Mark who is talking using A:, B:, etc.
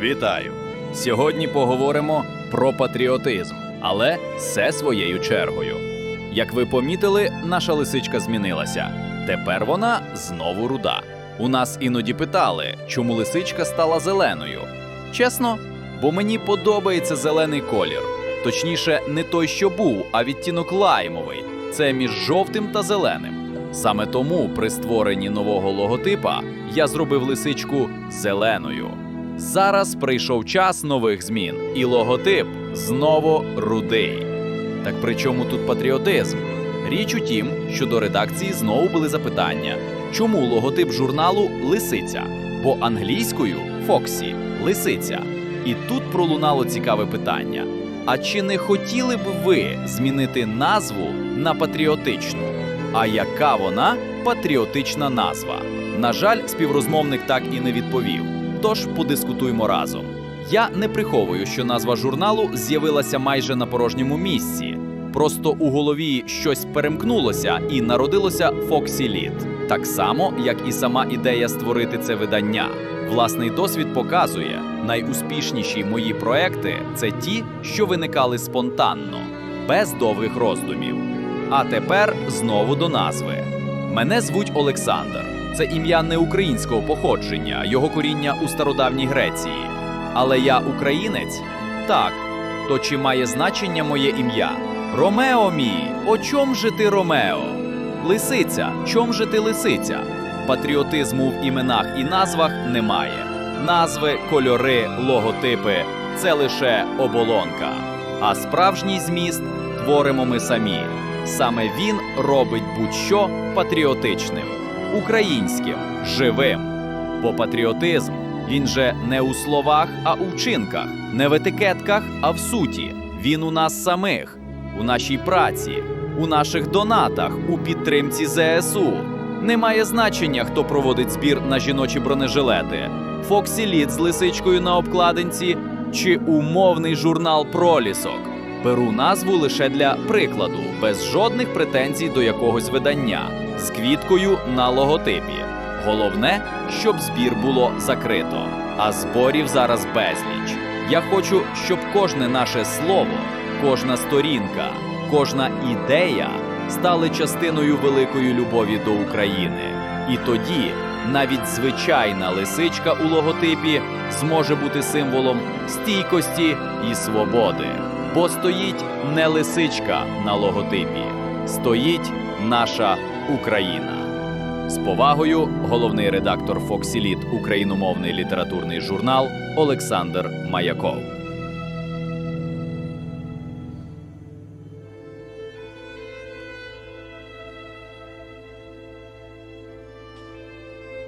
A: Вітаю! Сьогодні поговоримо про патріотизм, але все своєю чергою. Як ви помітили, наша лисичка змінилася. Тепер вона знову руда. У нас іноді питали, чому лисичка стала зеленою. Чесно, бо мені подобається зелений колір. Точніше, не той, що був, а відтінок лаймовий. Це між жовтим та зеленим. Саме тому при створенні нового логотипа я зробив лисичку зеленою. Зараз прийшов час нових змін, і логотип знову рудий. Так при чому тут патріотизм? Річ у тім, що до редакції знову були запитання, чому логотип журналу лисиця, бо англійською Фоксі лисиця. І тут пролунало цікаве питання: а чи не хотіли б ви змінити назву на патріотичну? А яка вона патріотична назва? На жаль, співрозмовник так і не відповів. Тож подискутуймо разом. Я не приховую, що назва журналу з'явилася майже на порожньому місці. Просто у голові щось перемкнулося і народилося Фоксі Літ. Так само, як і сама ідея створити це видання. Власний досвід показує, найуспішніші мої проекти це ті, що виникали спонтанно, без довгих роздумів. А тепер знову до назви. Мене звуть Олександр. Це ім'я не українського походження, його коріння у стародавній Греції. Але я українець? Так. То чи має значення моє ім'я? Ромео мій, о чом же ти Ромео? Лисиця, чом же ти лисиця? Патріотизму в іменах і назвах немає. Назви, кольори, логотипи це лише оболонка. А справжній зміст творимо ми самі. Саме він робить будь-що патріотичним, українським, живим. Бо патріотизм він же не у словах, а у вчинках, не в етикетках, а в суті. Він у нас самих, у нашій праці, у наших донатах, у підтримці ЗСУ. Немає значення, хто проводить збір на жіночі бронежилети, Фоксі Лід з лисичкою на обкладинці чи умовний журнал Пролісок. Беру назву лише для прикладу, без жодних претензій до якогось видання, з квіткою на логотипі. Головне, щоб збір було закрито, а зборів зараз безліч. Я хочу, щоб кожне наше слово, кожна сторінка, кожна ідея стали частиною великої любові до України. І тоді навіть звичайна лисичка у логотипі зможе бути символом стійкості і свободи. Бо стоїть не лисичка на логотипі, стоїть наша Україна. З повагою, головний редактор Фоксіліт, україномовний літературний журнал Олександр Маяков.